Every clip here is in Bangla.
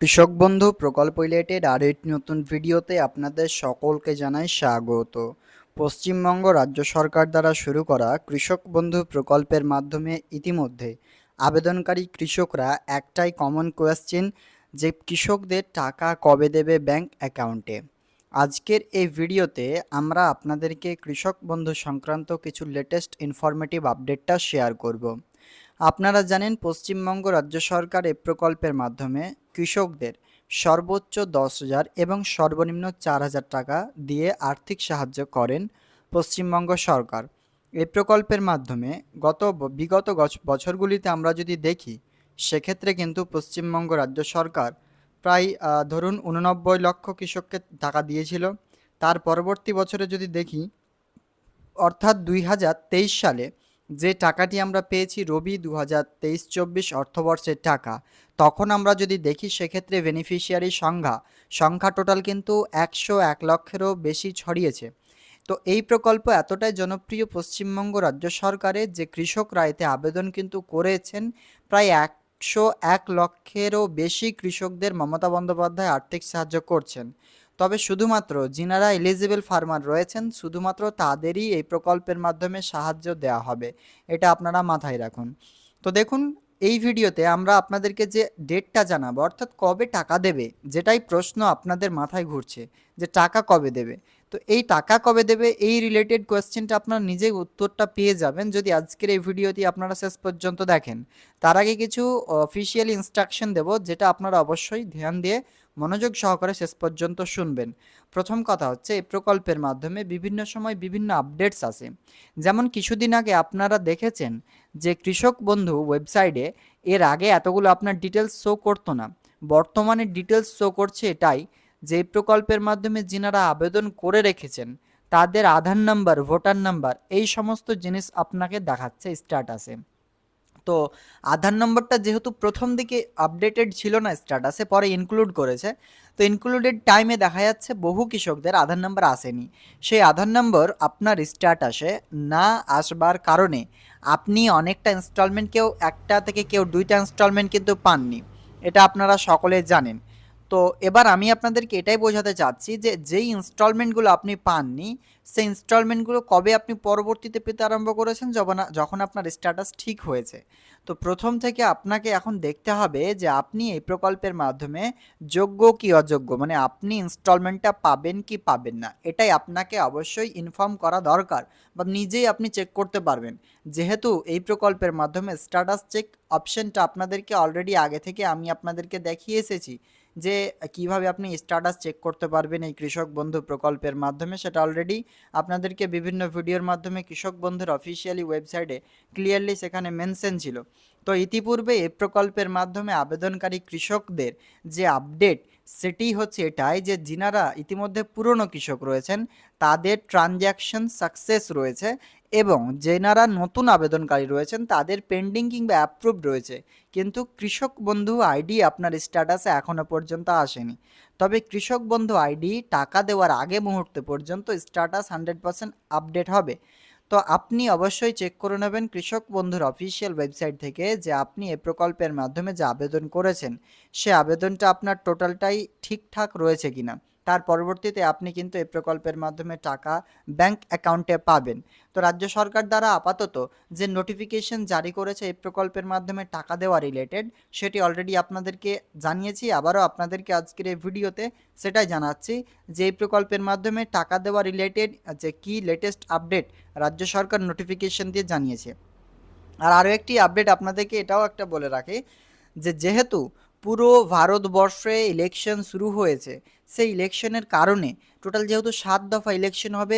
কৃষক বন্ধু প্রকল্প রিলেটেড আর একটি নতুন ভিডিওতে আপনাদের সকলকে জানাই স্বাগত। পশ্চিমবঙ্গ রাজ্য সরকার দ্বারা শুরু করা কৃষক বন্ধু প্রকল্পের মাধ্যমে ইতিমধ্যে আবেদনকারী কৃষকরা একটাই কমন কোয়েশ্চেন যে কৃষকদের টাকা কবে দেবে ব্যাংক অ্যাকাউন্টে আজকের এই ভিডিওতে আমরা আপনাদেরকে কৃষক বন্ধু সংক্রান্ত কিছু লেটেস্ট ইনফরমেটিভ আপডেটটা শেয়ার করব। আপনারা জানেন পশ্চিমবঙ্গ রাজ্য সরকার এ প্রকল্পের মাধ্যমে কৃষকদের সর্বোচ্চ দশ হাজার এবং সর্বনিম্ন চার হাজার টাকা দিয়ে আর্থিক সাহায্য করেন পশ্চিমবঙ্গ সরকার। এই প্রকল্পের মাধ্যমে গত বিগত বছরগুলিতে আমরা যদি দেখি, সেক্ষেত্রে কিন্তু পশ্চিমবঙ্গ রাজ্য সরকার প্রায় ধরুন উননব্বই লক্ষ কৃষককে টাকা দিয়েছিল। তার পরবর্তী বছরে যদি দেখি, অর্থাৎ দুই হাজার তেইশ সালে যে টাকাটি আমরা পেয়েছি রবি দু হাজার তেইশ চব্বিশ অর্থবর্ষের টাকা, তখন আমরা যদি দেখি সেক্ষেত্রে বেনিফিশিয়ারি সংখ্যা সংখ্যা টোটাল কিন্তু একশো এক লক্ষেরও বেশি ছড়িয়েছে। তো এই প্রকল্প এতটাই জনপ্রিয় পশ্চিমবঙ্গ রাজ্য সরকারের যে কৃষকরা এতে আবেদন কিন্তু করেছেন, প্রায় একশো এক লক্ষেরও বেশি কৃষকদের মমতা বন্দ্যোপাধ্যায় আর্থিক সাহায্য করছেন। তবে শুধুমাত্র যিনারা এলিজিবল ফার্মার রয়েছেন, শুধুমাত্র তাদেরই এই প্রকল্পের মাধ্যমে সাহায্য দেওয়া হবে, এটা আপনারা মাথায় রাখুন। তো দেখুন, এই ভিডিওতে আমরা আপনাদেরকে যে ডেটটা জানাব, অর্থাৎ কবে টাকা দেবে, যেটাই প্রশ্ন আপনাদের মাথায় ঘুরছে, যে টাকা কবে দেবে? তো এই টাকা কবে দেবে, এই রিলেটেড কোয়েশ্চেনটা আপনারা নিজেই উত্তরটা পেয়ে যাবেন। যদি আজকের এই ভিডিওটি আপনারা শেষ পর্যন্ত দেখেন, তার আগে কিছু অফিসিয়াল ইনস্ট্রাকশন দেব, যেটা আপনারা অবশ্যই ধ্যান দিয়ে মনোযোগ সহকারে শেষ পর্যন্ত শুনবেন। প্রথম কথা হচ্ছে, এই প্রকল্পের মাধ্যমে বিভিন্ন সময় বিভিন্ন আপডেটস আসে। যেমন কিছুদিন আগে আপনারা দেখেছেন যে কৃষক বন্ধু ওয়েবসাইটে এর আগে এতগুলো আপনার ডিটেলস শো করতো না। বর্তমানে ডিটেলস শো করছে এটাই যে প্রকল্পের মাধ্যমে যিনারা আবেদন করে রেখেছেন, তাদের আধার নাম্বার, ভোটার নাম্বার, এই সমস্ত জিনিস আপনাকে দেখাচ্ছে, স্ট্যাটাসে। তো আধার নম্বরটা যেহেতু প্রথম দিকে আপডেটেড ছিল না স্ট্যাটাসে পরে ইনক্লুড করেছে। তো ইনক্লুডেড টাইমে দেখা যাচ্ছে বহু কৃষকদের আধার নম্বর আসেনি। সেই আধার নম্বর আপনার স্ট্যাটাসে না আসবার কারণে আপনি অনেকটা ইনস্টলমেন্ট কেউ, একটা থেকে কেউ, দুইটা ইনস্টলমেন্ট কিন্তু পাননি। এটা আপনারা সকলে জানেন। তো এবার আমি আপনাদেরকে এটাই বোঝাতে চাচ্ছি যে যেই ইনস্টলমেন্টগুলো আপনি পাননি, সেই ইনস্টলমেন্টগুলো কবে আপনি পরবর্তীতে পেতে আরম্ভ করেছেন যখন যখন আপনার স্ট্যাটাস ঠিক হয়েছে? তো প্রথম থেকে আপনাকে এখন দেখতে হবে যে আপনি এই প্রকল্পের মাধ্যমে যোগ্য কি অযোগ্য? মানে আপনি ইনস্টলমেন্টটা পাবেন কি পাবেন না? এটাই আপনাকে অবশ্যই ইনফর্ম করা দরকার বা নিজেই আপনি চেক করতে পারবেন। যেহেতু এই প্রকল্পের মাধ্যমে স্ট্যাটাস চেক অপশনটা আপনাদেরকে অলরেডি আগে থেকে আমি আপনাদেরকে দেখিয়ে এসেছি। যে কীভাবে আপনি স্ট্যাটাস চেক করতে পারবেন এই কৃষক বন্ধু প্রকল্পের মাধ্যমে, সেটা অলরেডি আপনাদেরকে বিভিন্ন ভিডিওর মাধ্যমে কৃষক বন্ধুর অফিসিয়ালি ওয়েবসাইটে ক্লিয়ারলি সেখানে মেনশন ছিল। তো ইতিপূর্বে এই প্রকল্পের মাধ্যমে আবেদনকারী কৃষকদের যে আপডেট সেটি হচ্ছে এটাই যে যিনারা ইতিমধ্যে পুরনো কৃষক রয়েছেন, তাদের ট্রানজ্যাকশন সাকসেস রয়েছে এবং যেনারা নতুন আবেদনকারী রয়েছেন, তাদের পেন্ডিং কিংবা অ্যাপ্রুভ রয়েছে। কিন্তু কৃষক বন্ধু আইডি আপনার স্ট্যাটাসে এখনও পর্যন্ত আসেনি। তবে কৃষক বন্ধু আইডি টাকা দেওয়ার আগে মুহূর্তে পর্যন্ত স্ট্যাটাস হান্ড্রেড আপডেট হবে। তো আপনি অবশ্যই চেক করে নেবেন কৃষক বন্ধুর অফিসিয়াল ওয়েবসাইট থেকে যে আপনি এ প্রকল্পের মাধ্যমে যে আবেদন করেছেন, সে আবেদনটা আপনার টোটালটাই ঠিকঠাক রয়েছে কিনা। তার পরবর্তীতে আপনি কিন্তু এই প্রকল্পের মাধ্যমে টাকা ব্যাংক অ্যাকাউন্টে পাবেন। তো রাজ্য সরকার দ্বারা আপাতত যে নোটিফিকেশন জারি করেছে এই প্রকল্পের মাধ্যমে টাকা দেওয়া রিলেটেড সেটি অলরেডি আপনাদেরকে জানিয়েছি, আবারও আপনাদেরকে আজকের এই ভিডিওতে সেটাই জানাচ্ছি যে এই প্রকল্পের মাধ্যমে টাকা দেওয়া রিলেটেড যে কি লেটেস্ট আপডেট রাজ্য সরকার নোটিফিকেশন দিয়ে জানিয়েছে। আর আরও একটি আপডেট আপনাদেরকে এটাও একটা বলে রাখি যে যেহেতু পুরো ভারতবর্ষে ইলেকশন শুরু হয়েছে। সেই ইলেকশনের কারণে টোটাল যেহেতু সাত দফা ইলেকশন হবে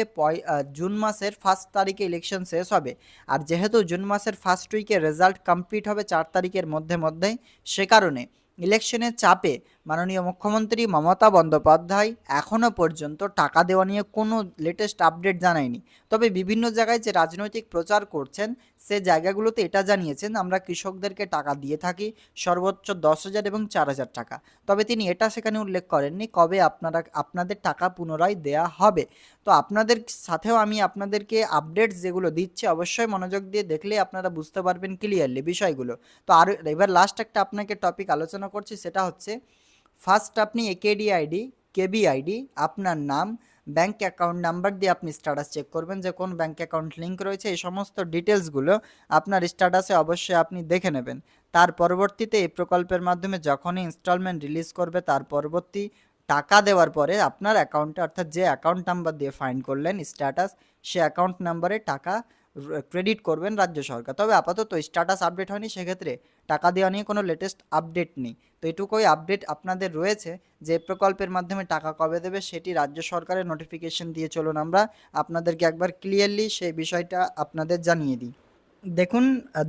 জুন মাসের ফার্স্ট তারিখে ইলেকশন শেষ হবে। আর যেহেতু জুন মাসের ফার্স্ট উইকে রেজাল্ট কমপ্লিট হবে চার তারিখের মধ্যে মধ্যেই সে কারণে ইলেকশনের চাপে মাননীয় মুখ্যমন্ত্রী মমতা বন্দ্যোপাধ্যায় এখনও পর্যন্ত টাকা দেওয়া নিয়ে কোনো লেটেস্ট আপডেট জানায়নি। তবে বিভিন্ন জায়গায় যে রাজনৈতিক প্রচার করছেন, সে জায়গাগুলোতে এটা জানিয়েছেন, আমরা কৃষকদেরকে টাকা দিয়ে থাকি, সর্বোচ্চ দশ হাজার এবং চার হাজার টাকা। তবে তিনি এটা সেখানে উল্লেখ করেননি, কবে আপনারা, আপনাদের টাকা পুনরায় দেয়া হবে। তো আপনাদের সাথেও আমি আপনাদেরকে আপডেটস যেগুলো দিচ্ছি, অবশ্যই মনোযোগ দিয়ে দেখলে আপনারা বুঝতে পারবেন ক্লিয়ারলি বিষয়গুলো। তো আর এবার লাস্ট একটা আপনাকে টপিক আলোচনা করছি, সেটা হচ্ছে ফার্স্ট আপনি একেডি আইডি কেবি আইডি আপনার নাম ব্যাংক অ্যাকাউন্ট নাম্বার দিয়ে আপনি স্ট্যাটাস চেক করবেন, যে কোন ব্যাঙ্ক অ্যাকাউন্ট লিঙ্ক রয়েছে, এই সমস্ত ডিটেলসগুলো আপনার স্ট্যাটাসে অবশ্যই আপনি দেখে নেবেন। তার পরবর্তীতে এই প্রকল্পের মাধ্যমে যখনই ইনস্টলমেন্ট রিলিজ করবে, তার পরবর্তী টাকা দেওয়ার পরে আপনার অ্যাকাউন্টে অর্থাৎ যে অ্যাকাউন্ট নাম্বার দিয়ে ফাইন করলেন স্ট্যাটাস সে অ্যাকাউন্ট নাম্বারে টাকা ক্রেডিট করবেন রাজ্য সরকার। তবে আপাতত স্ট্যাটাস আপডেট হয়নি, সেক্ষেত্রে টাকা দেওয়া নিয়ে কোনো লেটেস্ট আপডেট নেই। তো এটুকুই আপডেট আপনাদের রয়েছে যে প্রকল্পের মাধ্যমে টাকা কবে দেবে, সেটি রাজ্য সরকারের নোটিফিকেশন দিয়ে চলুন আমরা। আপনাদেরকে একবার ক্লিয়ারলি সেই বিষয়টা আপনাদের জানিয়ে দিই। দেখুন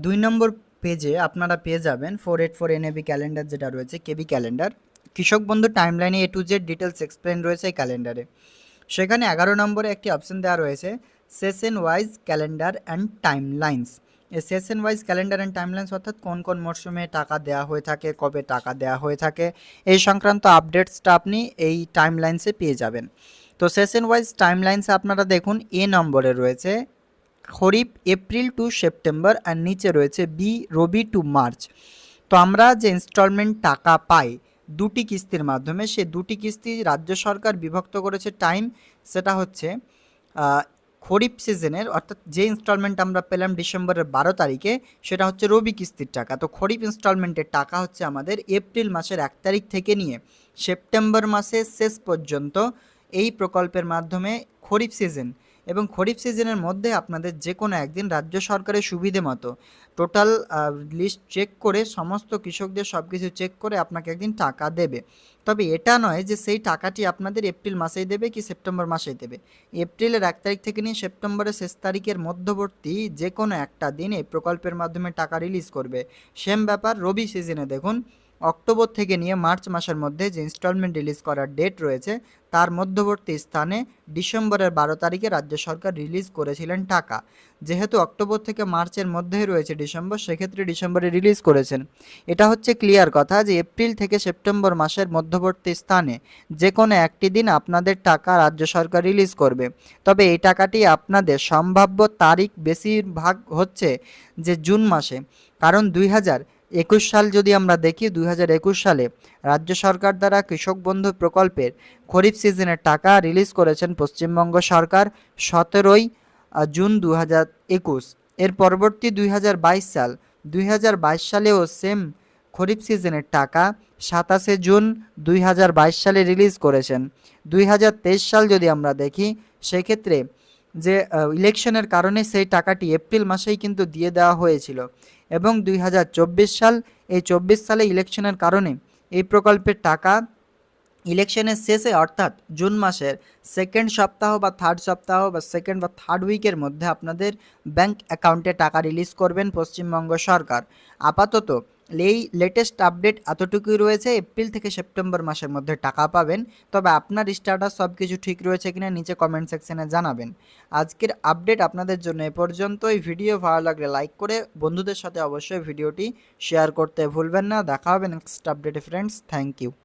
দুই নম্বর পেজে আপনারা পেয়ে যাবেন four eight four NAB calendar যেটা রয়েছে কেবি ক্যালেন্ডার কৃষক বন্ধু টাইমলাইনে A to Z details explain রয়েছে এই ক্যালেন্ডারে সেখানে এগারো নম্বরে একটি অপশন দেওয়া রয়েছে session wise calendar and timelines এই session wise calendar and timelines অর্থাৎ কোন কোন মরশুমে টাকা দেওয়া হয়ে থাকে, কবে টাকা দেওয়া হয়ে থাকে, এই সংক্রান্ত আপডেটসটা আপনি এই টাইমলাইন্সে পেয়ে যাবেন। তো সেশন ওয়াইজ টাইমলাইন্সে আপনারা দেখুন, এ নম্বরে রয়েছে, খরিফ, এপ্রিল টু সেপ্টেম্বর আর নিচে রয়েছে বি রবি টু মার্চ। তো আমরা যে ইনস্টলমেন্ট টাকা পাই, দুটি কিস্তির মাধ্যমে, সে দুটি কিস্তি রাজ্য সরকার বিভক্ত করেছে টাইম সেটা হচ্ছে খরিফ সিজনের, অর্থাৎ যে ইনস্টলমেন্ট আমরা পেলাম ডিসেম্বরের বারো তারিখে, সেটা হচ্ছে রবি কিস্তির টাকা। তো খরিফ ইনস্টলমেন্টের টাকা হচ্ছে আমাদের এপ্রিল মাসের এক তারিখ থেকে নিয়ে সেপ্টেম্বর মাসের শেষ পর্যন্ত এই প্রকল্পের মাধ্যমে খরিফ সিজন এবং খরিফ সিজনের মধ্যে আপনাদের যে কোনো একদিন রাজ্য সরকারের সুবিধে মতো টোটাল লিস্ট চেক করে সমস্ত কৃষকদের সব কিছু চেক করে আপনাকে একদিন টাকা দেবে। তবে এটা নয় যে সেই টাকাটি আপনাদের এপ্রিল মাসেই দেবে কি সেপ্টেম্বর মাসেই দেবে। এপ্রিলের এক তারিখ থেকে নিয়ে সেপ্টেম্বরের শেষ তারিখের মধ্যবর্তী যে কোনো একটা দিন এই প্রকল্পের মাধ্যমে টাকা রিলিজ করবে। সেম ব্যাপার রবি সিজনে দেখুন। অক্টোবর থেকে নিয়ে মার্চ মাসের মধ্যে যে ইনস্টলমেন্ট রিলিজ করার ডেট রয়েছে, তার মধ্যবর্তী স্থানে ডিসেম্বরের বারো তারিখে রাজ্য সরকার রিলিজ করেছিলেন টাকা যেহেতু অক্টোবর থেকে মার্চের মধ্যেই রয়েছে ডিসেম্বর, সেক্ষেত্রে ডিসেম্বরে রিলিজ করেছেন। এটা হচ্ছে ক্লিয়ার কথা যে এপ্রিল থেকে সেপ্টেম্বর মাসের মধ্যবর্তী স্থানে যে কোনো একটি দিন আপনাদের টাকা রাজ্য সরকার রিলিজ করবে। তবে এই টাকাটি আপনাদের সম্ভাব্য তারিখ বেশিরভাগ হচ্ছে যে জুন মাসে। কারণ দুই হাজার একুশ সাল যদি আমরা দেখি, দুই হাজার একুশ সালে রাজ্য সরকার দ্বারা কৃষক বন্ধু প্রকল্পের খরিফ সিজনের টাকা রিলিজ করেছেন পশ্চিমবঙ্গ সরকার সতেরোই জুন দু হাজার একুশ। এর পরবর্তী দুই হাজার বাইশ সাল, দুই হাজার বাইশ সালেও সেম খরিফ সিজনের টাকা সাতাশে জুন দুই হাজার বাইশ সালে রিলিজ করেছেন। দুই হাজার তেইশ সাল যদি আমরা দেখি, সেক্ষেত্রে যে ইলেকশনের কারণে সেই টাকাটি এপ্রিল মাসেই কিন্তু দিয়ে দেওয়া হয়েছিল। এবং দুই হাজার চব্বিশ সাল, এই চব্বিশ সালে ইলেকশনের কারণে এই প্রকল্পের টাকা ইলেকশনের শেষে, অর্থাৎ জুন মাসের সেকেন্ড সপ্তাহ বা থার্ড সপ্তাহ বা সেকেন্ড বা থার্ড উইকের মধ্যে আপনাদের ব্যাংক অ্যাকাউন্টে টাকা রিলিজ করবেন পশ্চিমবঙ্গ সরকার। আপাতত এই লেটেস্ট আপডেট এতটুকুই রয়েছে এপ্রিল থেকে সেপ্টেম্বর মাসের মধ্যে টাকা পাবেন। তবে আপনার স্ট্যাটাস সব কিছু ঠিক রয়েছে কিনা নিচে কমেন্ট সেকশনে জানাবেন। আজকের আপডেট আপনাদের জন্য এ পর্যন্ত এই ভিডিও ভালো লাগলে লাইক করে বন্ধুদের সাথে অবশ্যই ভিডিওটি শেয়ার করতে ভুলবেন না। দেখা হবে নেক্সট আপডেটে ফ্রেন্ডস থ্যাংক ইউ